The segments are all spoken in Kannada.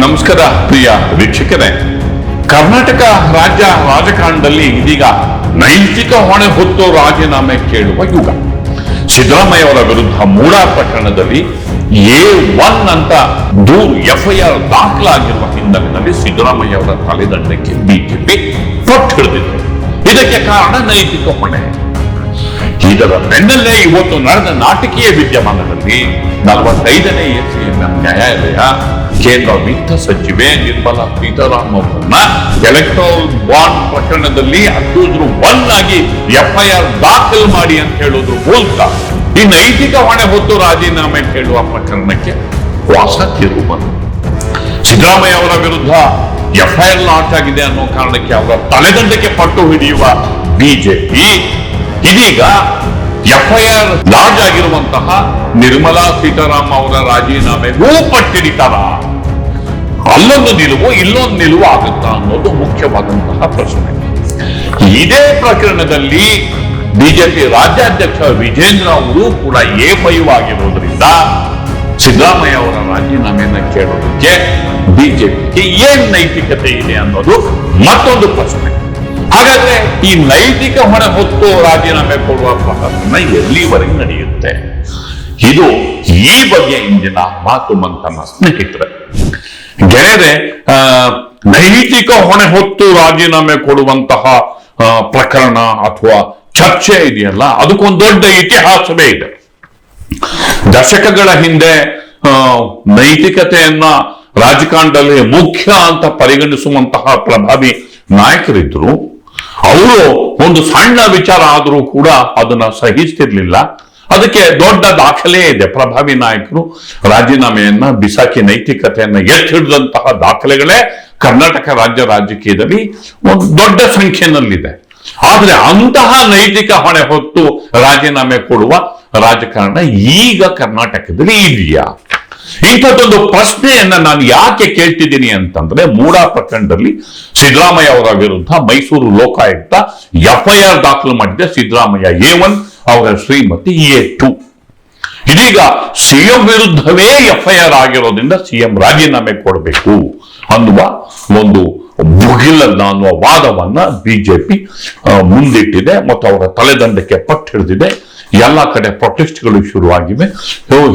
ನಮಸ್ಕಾರ ಪ್ರಿಯ ವೀಕ್ಷಕರೇ. ಕರ್ನಾಟಕ ರಾಜ್ಯ ರಾಜಕಾರಣದಲ್ಲಿ ಇದೀಗ ನೈತಿಕ ಹೊಣೆ ಹೊತ್ತು ರಾಜೀನಾಮೆ ಕೇಳುವ ಯುಗ. ಸಿದ್ದರಾಮಯ್ಯ ಅವರ ವಿರುದ್ಧ ಮೂಡಾ ಪ್ರಕರಣದಲ್ಲಿ ಎ ಒನ್ ಅಂತ ದೂರು ಎಫ್ಐಆರ್ ದಾಖಲಾಗಿರುವ ಹಿನ್ನೆಲೆಯಲ್ಲಿ ಸಿದ್ದರಾಮಯ್ಯ ಅವರ ತಲೆದಂಡಕ್ಕೆ ಬಿಜೆಪಿ ಪಟ್ಟು ಹಿಡಿದಿದೆ. ಇದಕ್ಕೆ ಕಾರಣ ನೈತಿಕ ಹೊಣೆ. ಇದರ ಬೆನ್ನಲ್ಲೇ ಇವತ್ತು ನಡೆದ ನಾಟಕೀಯ ವಿದ್ಯಮಾನದಲ್ಲಿ ನಲವತ್ತೈದನೇ ಎಸ್ಸಿಎಂಎಂ ನ್ಯಾಯಾಲಯ ಕೇಂದ್ರ ವಿತ್ತ ಸಚಿವೆ ನಿರ್ಮಲಾ ಸೀತಾರಾಮ್ ಅವರನ್ನ ಎಲೆಕ್ಟ್ರಲ್ ಬಾಂಡ್ ಪ್ರಕರಣದಲ್ಲಿ ಅಕ್ಯೂಸ್ರು ಒನ್ ಆಗಿ ಎಫ್ಐಆರ್ ದಾಖಲು ಮಾಡಿ ಅಂತ ಹೇಳೋದ್ರ ಮೂಲಕ ಈ ನೈತಿಕ ಹೊಣೆ ಹೊತ್ತು ರಾಜೀನಾಮೆ ಕೇಳುವ ಪ್ರಕರಣಕ್ಕೆ ವಾಸ ತೀರ್ಪು ಬಂತು ಸಿದ್ದರಾಮಯ್ಯ ಅವರ ವಿರುದ್ಧ ಎಫ್ಐಆರ್ ಲಾಂಚ್ ಆಗಿದೆ ಅನ್ನೋ ಕಾರಣಕ್ಕೆ ಅವರ ತಲೆದಂಡಕ್ಕೆ ಪಟ್ಟು ಹಿಡಿಯುವ ಬಿಜೆಪಿ. ಇದೀಗ ಎಫ್ಐಆರ್ ಲಾಂಚ್ ಆಗಿರುವಂತಹ ನಿರ್ಮಲಾ ಸೀತಾರಾಮ್ ಅವರ ರಾಜೀನಾಮೆಗೂ ಪಟ್ಟಿಡಿತಾರ ಅಲ್ಲೊಂದು ನಿಲುವು, ಇಲ್ಲೊಂದು ನಿಲುವು ಆಗುತ್ತಾ ಅನ್ನೋದು ಮುಖ್ಯವಾದಂತಹ ಪ್ರಶ್ನೆ. ಇದೇ ಪ್ರಕರಣದಲ್ಲಿ ಬಿಜೆಪಿ ರಾಜ್ಯಾಧ್ಯಕ್ಷ ವಿಜೇಂದ್ರ ಅವರು ಕೂಡ ಏಪಯುವಾಗಿರೋದ್ರಿಂದ ಸಿದ್ದರಾಮಯ್ಯ ಅವರ ರಾಜೀನಾಮೆಯನ್ನ ಕೇಳೋದಕ್ಕೆ ಬಿಜೆಪಿಗೆ ಏನ್ ನೈತಿಕತೆ ಇದೆ ಅನ್ನೋದು ಮತ್ತೊಂದು ಪ್ರಶ್ನೆ. ಹಾಗಾದ್ರೆ ಈ ನೈತಿಕ ಹೊಣೆ ಹೊತ್ತು ರಾಜೀನಾಮೆ ಕೊಡುವ ಪ್ರಕರಣ ಎಲ್ಲಿವರೆಗೆ ನಡೆಯುತ್ತೆ? ಇದು ಈ ಬಗ್ಗೆ ಇಂದಿನ ಮಾತು ಮಂಥನ ಸ್ನೇಹಿತರೆ. ಗೆಳೆಯರೆ ನೈತಿಕ ಹೊಣೆ ಹೊತ್ತು ರಾಜೀನಾಮೆ ಕೊಡುವಂತಹ ಪ್ರಕರಣ ಅಥವಾ ಚರ್ಚೆ ಇದೆಯಲ್ಲ, ಅದಕ್ಕೊಂದು ದೊಡ್ಡ ಇತಿಹಾಸವೇ ಇದೆ. ದಶಕಗಳ ಹಿಂದೆ ನೈತಿಕತೆಯನ್ನ ರಾಜಕಾರಣದಲ್ಲಿ ಮುಖ್ಯ ಅಂತ ಪರಿಗಣಿಸುವಂತಹ ಪ್ರಭಾವಿ ನಾಯಕರಿದ್ರು. ಅವರು ಒಂದು ಸಣ್ಣ ವಿಚಾರ ಆದರೂ ಕೂಡ ಅದನ್ನ ಸಹಿಸ್ತಿರ್ಲಿಲ್ಲ. ಅದಕ್ಕೆ ದೊಡ್ಡ ದಾಖಲೆ ಇದೆ. ಪ್ರಭಾವಿ ನಾಯಕರು ರಾಜೀನಾಮೆಯನ್ನ, ಬಿಸಾಕಿ ನೈತಿಕತೆಯನ್ನ ಎತ್ತಿಡಿದಂತಹ ದಾಖಲೆಗಳೇ ಕರ್ನಾಟಕ ರಾಜ್ಯ ರಾಜಕೀಯದಲ್ಲಿ ಒಂದು ದೊಡ್ಡ ಸಂಖ್ಯೆನಲ್ಲಿದೆ ಆದ್ರೆ ಅಂತಹ ನೈತಿಕ ಹೊಣೆ ಹೊತ್ತು ರಾಜೀನಾಮೆ ಕೊಡುವ ರಾಜಕಾರಣ ಈಗ ಕರ್ನಾಟಕದಲ್ಲಿ ಇದೆಯಾ? ಇಂಥದ್ದೊಂದು ಪ್ರಶ್ನೆಯನ್ನ ನಾನು ಯಾಕೆ ಕೇಳ್ತಿದ್ದೀನಿ ಅಂತಂದ್ರೆ ಮೂಡಾ ಪ್ರಕರಣದಲ್ಲಿ ಸಿದ್ದರಾಮಯ್ಯ ಅವರ ವಿರುದ್ಧ ಮೈಸೂರು ಲೋಕಾಯುಕ್ತ ಎಫ್ಐಆರ್ ದಾಖಲು ಮಾಡಿದೆ ಸಿದ್ದರಾಮಯ್ಯ ಎ ಒನ್ ಅವರ ಶ್ರೀಮತಿ ಎ ಟು ಇದೀಗ ಸಿಎಂ ವಿರುದ್ಧವೇ ಎಫ್ಐಆರ್ ಆಗಿರೋದ್ರಿಂದ ಸಿಎಂ ರಾಜೀನಾಮೆ ಕೊಡಬೇಕು ಅನ್ನುವ ಒಂದು ಭುಗಿಲನ್ನ ಅನ್ನುವ ವಾದವನ್ನ ಬಿಜೆಪಿ ಮುಂದಿಟ್ಟಿದೆ ಮತ್ತು ಅವರ ತಲೆದಂಡಕ್ಕೆ ಪಟ್ಟು ಹಿಡಿದಿದೆ. ಎಲ್ಲ ಕಡೆ ಪ್ರೊಟೆಸ್ಟ್ಗಳು ಶುರುವಾಗಿವೆ.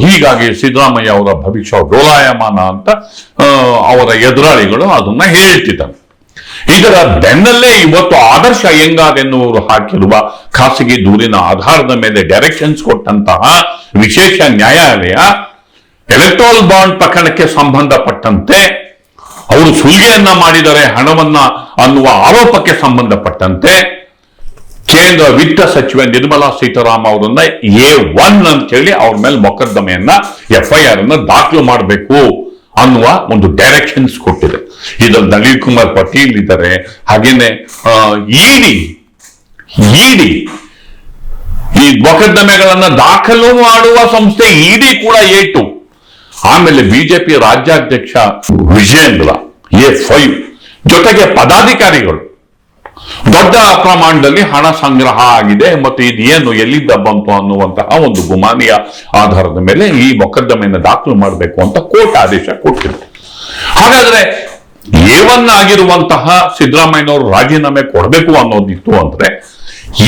ಹೀಗಾಗಿ ಸಿದ್ದರಾಮಯ್ಯ ಅವರ ಭವಿಷ್ಯ ಡೋಲಾಯಮಾನ ಅಂತ ಅವರ ಎದುರಾಳಿಗಳು ಅದನ್ನ ಹೇಳ್ತಿದ್ದಾರೆ. ಇದರ ಬೆನ್ನಲ್ಲೇ ಇವತ್ತು ಆದರ್ಶ ಅಯ್ಯಂಗಾರ್ ಎನ್ನುವರು ಹಾಕಿರುವ ಖಾಸಗಿ ದೂರಿನ ಆಧಾರದ ಮೇಲೆ ಡೈರೆಕ್ಷನ್ಸ್ ಕೊಟ್ಟಂತಹ ವಿಶೇಷ ನ್ಯಾಯಾಲಯ ಎಲೆಕ್ಟ್ರಾಲ್ ಬಾಂಡ್ ಪ್ರಕರಣಕ್ಕೆ ಸಂಬಂಧಪಟ್ಟಂತೆ ಅವರು ಸುಲಿಗೆಯನ್ನ ಮಾಡಿದರೆ ಹಣವನ್ನ ಅನ್ನುವ ಆರೋಪಕ್ಕೆ ಸಂಬಂಧಪಟ್ಟಂತೆ ಕೇಂದ್ರ ವಿತ್ತ ಸಚಿವೆ ನಿರ್ಮಲಾ ಸೀತಾರಾಮ್ ಅವರನ್ನ ಎ ಒನ್ ಅಂತ ಹೇಳಿ ಅವ್ರ ಮೇಲೆ ಮೊಕದ್ದಮೆಯನ್ನ ಎಫ್ಐಆರ್ ಅನ್ನ ದಾಖಲು ಮಾಡಬೇಕು. ಅನ್ನುವ ಒಂದು ಡೈರೆಕ್ಷನ್ಸ್ ಕೊಟ್ಟಿದೆ. ಇದ್ರಲ್ಲಿ ನಳಿನ್ ಕುಮಾರ್ ಪಟೀಲ್ ಇದ್ದಾರೆ. ಹಾಗೇನೆ ಇಡಿ ಇಡಿ, ಈ ಮೊಕದ್ದಮೆಗಳನ್ನ ದಾಖಲು ಮಾಡುವ ಸಂಸ್ಥೆ ಇಡಿ ಕೂಡ ಏಟು. ಆಮೇಲೆ ಬಿಜೆಪಿ ರಾಜ್ಯಾಧ್ಯಕ್ಷ ವಿಜಯೇಂದ್ರ ಎ ಫೈವ್ ಜೊತೆಗೆ ಪದಾಧಿಕಾರಿಗಳು. ದೊಡ್ಡ ಪ್ರಮಾಣದಲ್ಲಿ ಹಣ ಸಂಗ್ರಹ ಆಗಿದೆ ಮತ್ತು ಇದೇನು ಎಲ್ಲಿದ್ದ ಎಲ್ಲಿಂದ ಬಂತು ಅನ್ನುವಂತಹ ಒಂದು ಗುಮಾನಿಯ ಆಧಾರದ ಮೇಲೆ ಈ ಮೊಕದ್ದಮೆಯನ್ನು ದಾಖಲು ಮಾಡಬೇಕು ಅಂತ ಕೋರ್ಟ್ ಆದೇಶ ಕೊಟ್ಟಿದೆ. ಹಾಗಾದ್ರೆ ಏವನ್ ಆಗಿರುವಂತಹ ಸಿದ್ದರಾಮಯ್ಯನವರು ರಾಜೀನಾಮೆ ಕೊಡಬೇಕು ಅನ್ನೋದಿತ್ತು ಅಂದ್ರೆ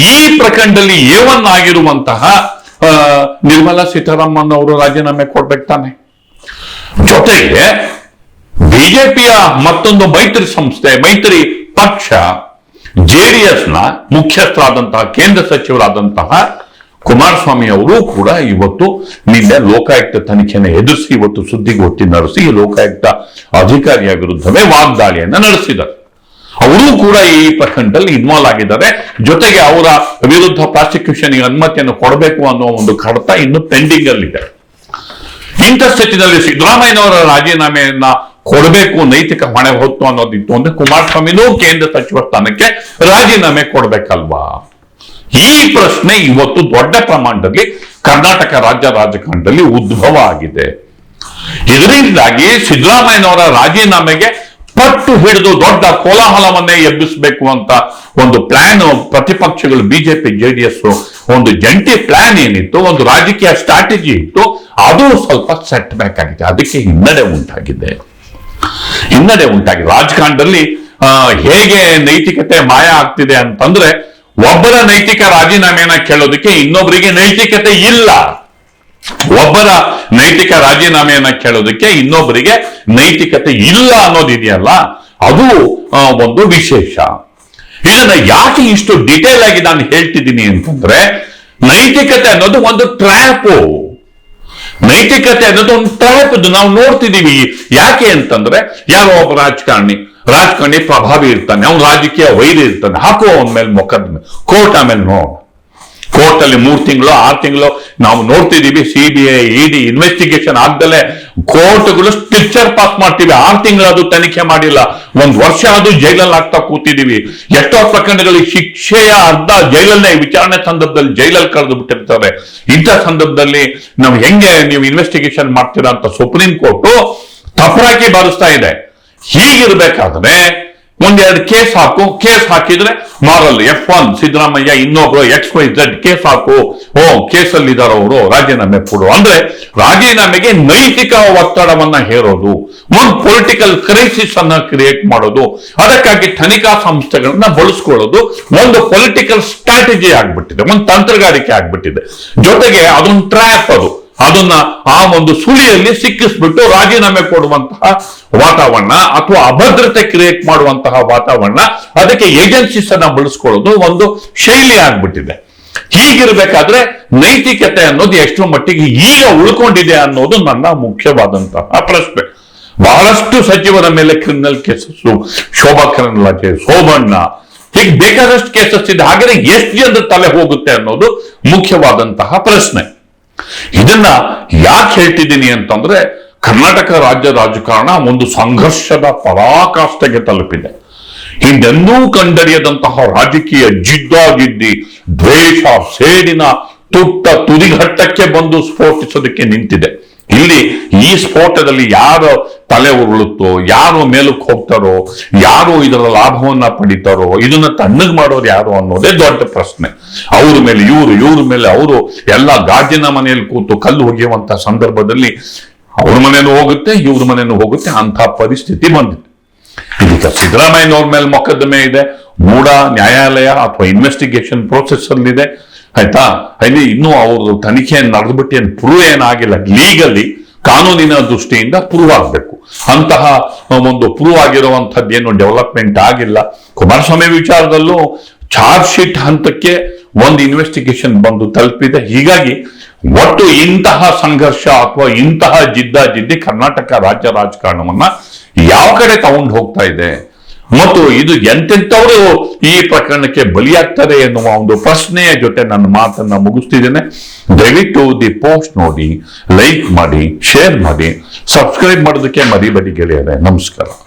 ಈ ಪ್ರಕರಣದಲ್ಲಿ ಏವನ್ ಆಗಿರುವಂತಹ ನಿರ್ಮಲಾ ಸೀತಾರಾಮನ್ ಅವರು ರಾಜೀನಾಮೆ ಕೊಡ್ಬೇಕು ತಾನೆ. ಜೊತೆಗೆ ಬಿಜೆಪಿಯ ಮತ್ತೊಂದು ಮೈತ್ರಿ ಸಂಸ್ಥೆ, ಮೈತ್ರಿ ಪಕ್ಷ ಜೆಡಿಎಸ್ನ ಮುಖ್ಯಸ್ಥರಾದಂತಹ ಕೇಂದ್ರ ಸಚಿವರಾದಂತಹ ಕುಮಾರಸ್ವಾಮಿ ಅವರು ಕೂಡ ಇವತ್ತು ನಿನ್ನೆ ಲೋಕಾಯುಕ್ತ ತನಿಖೆಯನ್ನು ಎದುರಿಸಿ ಇವತ್ತು ಸುದ್ದಿಗೋಷ್ಠಿ ನಡೆಸಿ ಲೋಕಾಯುಕ್ತ ಅಧಿಕಾರಿಯ ವಿರುದ್ಧವೇ ವಾಗ್ದಾಳಿಯನ್ನು ನಡೆಸಿದರು. ಅವರು ಕೂಡ ಈ ಪ್ರಕರಣದಲ್ಲಿ ಇನ್ವಾಲ್ವ್ ಆಗಿದ್ದಾರೆ. ಜೊತೆಗೆ ಅವರ ವಿರುದ್ಧ ಪ್ರಾಸಿಕ್ಯೂಷನ್ ಅನುಮತಿಯನ್ನು ಕೊಡಬೇಕು ಅನ್ನೋ ಒಂದು ಕಡತ ಇನ್ನು ಪೆಂಡಿಂಗ್ ಅಲ್ಲಿದೆ. ಇಂಥ ಸ್ಥಿತಿನಲ್ಲಿ ಸಿದ್ದರಾಮಯ್ಯನವರ ರಾಜೀನಾಮೆಯನ್ನ ಕೊಡಬೇಕು, ನೈತಿಕ ಹೊಣೆ ಹೊತ್ತು ಅನ್ನೋದಿತ್ತು. ಅಂದ್ರೆ ಕುಮಾರಸ್ವಾಮಿನೂ ಕೇಂದ್ರ ಸಚಿವ ಸ್ಥಾನಕ್ಕೆ ರಾಜೀನಾಮೆ ಕೊಡ್ಬೇಕಲ್ವಾ? ಈ ಪ್ರಶ್ನೆ ಇವತ್ತು ದೊಡ್ಡ ಪ್ರಮಾಣದಲ್ಲಿ ಕರ್ನಾಟಕ ರಾಜ್ಯ ರಾಜಕಾರಣದಲ್ಲಿ ಉದ್ಭವ ಆಗಿದೆ. ಇದರಿಂದಾಗಿ ಸಿದ್ದರಾಮಯ್ಯನವರ ರಾಜೀನಾಮೆಗೆ ಪಟ್ಟು ಹಿಡಿದು ದೊಡ್ಡ ಕೋಲಾಹಲವನ್ನೇ ಎಬ್ಬಿಸಬೇಕು ಅಂತ ಒಂದು ಪ್ಲಾನ್ ಪ್ರತಿಪಕ್ಷಗಳು ಬಿಜೆಪಿ ಜೆಡಿಎಸ್ ಒಂದು ಜಂಟಿ ಪ್ಲಾನ್ ಏನಿತ್ತು, ಒಂದು ರಾಜಕೀಯ ಸ್ಟ್ರಾಟಜಿ ಇತ್ತು, ಅದು ಸ್ವಲ್ಪ ಸೆಟ್ ಬ್ಯಾಕ್ ಆಗಿದೆ. ಅದಕ್ಕೆ ಹಿನ್ನಡೆ ಉಂಟಾಗಿದೆ. ಹಿನ್ನಡೆ ಉಂಟಾಗಿ ರಾಜಕಾರಣದಲ್ಲಿ ಹೇಗೆ ನೈತಿಕತೆ ಮಾಯ ಆಗ್ತಿದೆ ಅಂತಂದ್ರೆ, ಒಬ್ಬರ ನೈತಿಕ ರಾಜೀನಾಮೆಯನ್ನ ಕೇಳೋದಕ್ಕೆ ಇನ್ನೊಬ್ಬರಿಗೆ ನೈತಿಕತೆ ಇಲ್ಲ. ಒಬ್ಬರ ನೈತಿಕ ರಾಜೀನಾಮೆಯನ್ನ ಕೇಳೋದಕ್ಕೆ ಇನ್ನೊಬ್ಬರಿಗೆ ನೈತಿಕತೆ ಇಲ್ಲ ಅನ್ನೋದಿದೆಯಲ್ಲ ಅದು ಒಂದು ವಿಶೇಷ. ಇದನ್ನ ಯಾಕೆ ಇಷ್ಟು ಡಿಟೇಲ್ ಆಗಿ ನಾನು ಹೇಳ್ತಿದ್ದೀನಿ ಅಂತಂದ್ರೆ, ನೈತಿಕತೆ ಅನ್ನೋದು ಒಂದು ಟ್ರ್ಯಾಪು ನೈತಿಕತೆ ಅನ್ನೋದು ಒಂದು ತಲುಪದು ನಾವು ನೋಡ್ತಿದ್ದೀವಿ. ಯಾಕೆ ಅಂತಂದ್ರೆ, ಯಾರೋ ಒಬ್ಬ ರಾಜಕಾರಣಿ ರಾಜಕಾರಣಿ ಪ್ರಭಾವಿ ಇರ್ತಾನೆ, ಅವ್ನು ರಾಜಕೀಯ ವೈರಿ ಇರ್ತಾನೆ. ಹಾಕೋ ಅವನ ಮೇಲೆ ಮೊಕದ್ದಮೆ, ಕೋರ್ಟ್ ಆಮೇಲೆ ನೋಡ್. ಕೋರ್ಟ್ ಅಲ್ಲಿ ಮೂರ್ ತಿಂಗಳು, ಆರು ತಿಂಗಳು ನಾವು ನೋಡ್ತಿದ್ದೀವಿ C B I ED investigation ಆಗ್ದಲೆ ಕೋರ್ಟ್ಗಳು ಸ್ಟಿಕ್ಚರ್ ಪಾಸ್ ಮಾಡ್ತೀವಿ. ಆರು ತಿಂಗಳು ಅದು ತನಿಖೆ ಮಾಡಿಲ್ಲ. ಒಂದ್ ವರ್ಷ ಅದು ಜೈಲಲ್ಲಿ ಆಗ್ತಾ ಕೂತಿದೀವಿ. ಎಷ್ಟೋ ಪ್ರಕರಣಗಳಿಗೆ ಶಿಕ್ಷೆಯ ಅರ್ಧ ಜೈಲಲ್ಲೇ ವಿಚಾರಣೆ ಸಂದರ್ಭದಲ್ಲಿ ಜೈಲಲ್ಲಿ ಕಳೆದು ಬಿಟ್ಟಿರ್ತಾರೆ. ಇಂಥ ಸಂದರ್ಭದಲ್ಲಿ ನಾವು ಹೆಂಗೆ ನೀವು ಇನ್ವೆಸ್ಟಿಗೇಷನ್ ಮಾಡ್ತೀರಾ ಅಂತ ಸುಪ್ರೀಂ ಕೋರ್ಟ್ ತಪರಾಕಿ ಬಾರಿಸ್ತಾ ಇದೆ. ಹೀಗಿರ್ಬೇಕಾದ್ರೆ ಒಂದೆರಡು ಕೇಸ್ ಹಾಕು. ಕೇಸ್ ಹಾಕಿದ್ರೆ ಮಾರಲ್ ಎಫ್ ಒನ್ ಸಿದ್ದರಾಮಯ್ಯ, ಇನ್ನೊಬ್ರು ಎಕ್ಸ್ ವೈ ಝೆಡ್ ಕೇಸ್ ಹಾಕು. ಓ ಕೇಸಲ್ಲಿ ಇದಾರ ಅವರು, ರಾಜೀನಾಮೆ ಕೊಡು. ಅಂದ್ರೆ ರಾಜೀನಾಮೆಗೆ ನೈತಿಕ ಒತ್ತಡವನ್ನ ಹೇರೋದು, ಒಂದು ಪೊಲಿಟಿಕಲ್ ಕ್ರೈಸಿಸ್ ಅನ್ನ ಕ್ರಿಯೇಟ್ ಮಾಡೋದು, ಅದಕ್ಕಾಗಿ ತನಿಖಾ ಸಂಸ್ಥೆಗಳನ್ನ ಬಳಸ್ಕೊಳ್ಳೋದು, ಒಂದು ಪೊಲಿಟಿಕಲ್ ಸ್ಟ್ರಾಟಜಿ ಆಗ್ಬಿಟ್ಟಿದೆ, ಒಂದು ತಂತ್ರಗಾರಿಕೆ ಆಗ್ಬಿಟ್ಟಿದೆ. ಜೊತೆಗೆ ಅದೊಂದು ಟ್ರ್ಯಾಪ್ ಅದು. ಅದನ್ನ ಆ ಒಂದು ಸುಳಿಯಲ್ಲಿ ಸಿಕ್ಕಿಸ್ಬಿಟ್ಟು ರಾಜೀನಾಮೆ ಕೊಡುವಂತಹ ವಾತಾವರಣ ಅಥವಾ ಅಭದ್ರತೆ ಕ್ರಿಯೇಟ್ ಮಾಡುವಂತಹ ವಾತಾವರಣ ಅದಕ್ಕೆ ಏಜೆನ್ಸೀಸ್ ಅನ್ನ ಬಳಸ್ಕೊಳ್ಳೋದು ಒಂದು ಶೈಲಿ ಆಗ್ಬಿಟ್ಟಿದೆ. ಹೀಗಿರ್ಬೇಕಾದ್ರೆ ನೈತಿಕತೆ ಅನ್ನೋದು ಎಷ್ಟರ ಮಟ್ಟಿಗೆ ಈಗ ಉಳ್ಕೊಂಡಿದೆ ಅನ್ನೋದು ನನ್ನ ಮುಖ್ಯವಾದಂತಹ ಪ್ರಶ್ನೆ. ಬಹಳಷ್ಟು ಸಚಿವರ ಮೇಲೆ ಕ್ರಿಮಿನಲ್ ಕೇಸಸ್ ಶೋಭಾ ಕರಂದ್ಲಾಜೆ, ಸೋಮಣ್ಣ, ಹೀಗೆ ಬೇಕಾದಷ್ಟು ಕೇಸಸ್ ಇದೆ. ಹಾಗಾದ್ರೆ ಎಷ್ಟು ಜನರ ತಲೆ ಹೋಗುತ್ತೆ ಅನ್ನೋದು ಮುಖ್ಯವಾದಂತಹ ಪ್ರಶ್ನೆ. ಇದನ್ನ ಯಾಕೆ ಹೇಳ್ತಿದ್ದೀನಿ ಅಂತಂದ್ರೆ ಕರ್ನಾಟಕ ರಾಜ್ಯ ರಾಜಕಾರಣ ಒಂದು ಸಂಘರ್ಷದ ಪರಾಕಾಷ್ಠೆಗೆ ತಲುಪಿದೆ. ಹಿಂದೆಂದೂ ಕಂಡರಿಯದಂತಹ ರಾಜಕೀಯ ಜಿದ್ದಾಗಿದ್ದಿ ದ್ವೇಷ ಸೇಡಿನ ತುಟ್ಟ ತುದಿಘಟ್ಟಕ್ಕೆ ಬಂದು ಸ್ಫೋಟಿಸೋದಕ್ಕೆ ನಿಂತಿದೆ. ಇಲ್ಲಿ ಈ ಸ್ಫೋಟದಲ್ಲಿ ಯಾರು ತಲೆ ಉರುಳುತ್ತೋ, ಯಾರು ಮೇಲಕ್ಕೆ ಹೋಗ್ತಾರೋ, ಯಾರು ಇದರ ಲಾಭವನ್ನ ಪಡಿತಾರೋ, ಇದನ್ನ ತಣ್ಣಗ್ ಮಾಡೋರು ಯಾರು ಅನ್ನೋದೇ ದೊಡ್ಡ ಪ್ರಶ್ನೆ. ಅವ್ರ ಮೇಲೆ, ಇವರು, ಇವ್ರ ಮೇಲೆ ಅವರು ಎಲ್ಲ ಗಾಜಿನ ಮನೆಯಲ್ಲಿ ಕೂತು ಕಲ್ಲು ಒಗೆಯುವಂತ ಸಂದರ್ಭದಲ್ಲಿ ಅವ್ರ ಮನೇನು ಹೋಗುತ್ತೆ, ಇವ್ರ ಮನೇನು ಹೋಗುತ್ತೆ ಅಂತ ಪರಿಸ್ಥಿತಿ ಬಂದಿದೆ. ಇದೀಗ ಸಿದ್ದರಾಮಯ್ಯನವ್ರ ಮೇಲೆ ಮೊಕದ್ದಮೆ ಇದೆ ಮೂಡ ನ್ಯಾಯಾಲಯ ಅಥವಾ ಇನ್ವೆಸ್ಟಿಗೇಷನ್ ಪ್ರೋಸೆಸ್ ಅಲ್ಲಿದೆ. ಆಯ್ತಾ? ಅಲ್ಲಿ ಇನ್ನೂ ಅವರು ತನಿಖೆ ನಡೆದ್ಬಿಟ್ಟು ಏನು ಪ್ರೂವ್ ಏನಾಗಿಲ್ಲ. ಲೀಗಲಿ ಕಾನೂನಿನ ದೃಷ್ಟಿಯಿಂದ ಪ್ರೂವ್ ಆಗಬೇಕು. ಅಂತಹ ಒಂದು ಪ್ರೂವ್ ಆಗಿರುವಂತಹದ್ದು ಏನು ಡೆವಲಪ್ಮೆಂಟ್ ಆಗಿಲ್ಲ. ಕುಮಾರಸ್ವಾಮಿ ವಿಚಾರದಲ್ಲೂ ಚಾರ್ಜ್ ಶೀಟ್ ಹಂತಕ್ಕೆ ಒಂದು ಇನ್ವೆಸ್ಟಿಗೇಷನ್ ಬಂದು ತಲುಪಿದೆ. ಹೀಗಾಗಿ ಒಟ್ಟು ಇಂತಹ ಸಂಘರ್ಷ ಅಥವಾ ಇಂತಹ ಜಿದ್ದಾಜಿದ್ದಿ ಕರ್ನಾಟಕ ರಾಜ್ಯ ರಾಜಕಾರಣವನ್ನ ಯಾವ ಕಡೆ ತಗೊಂಡು ಹೋಗ್ತಾ ಇದೆ? ಮತ್ತು ಇದು ಎಂತೆಂಥವರು ಈ ಪ್ರಕರಣಕ್ಕೆ ಬಲಿಯಾಗ್ತಾರೆ ಎನ್ನುವ ಒಂದು ಪ್ರಶ್ನೆಯ ಜೊತೆ ನನ್ನ ಮಾತನ್ನ ಮುಗಿಸ್ತಿದ್ದೇನೆ. ದಯವಿಟ್ಟು ದಿ ಪೋಸ್ಟ್ ನೋಡಿ, ಲೈಕ್ ಮಾಡಿ, ಶೇರ್ ಮಾಡಿ, ಸಬ್ಸ್ಕ್ರೈಬ್ ಮಾಡೋದಕ್ಕೆ ಮರಿಬೇಡಿ ಗೆಳೆಯರೆ. ನಮಸ್ಕಾರ.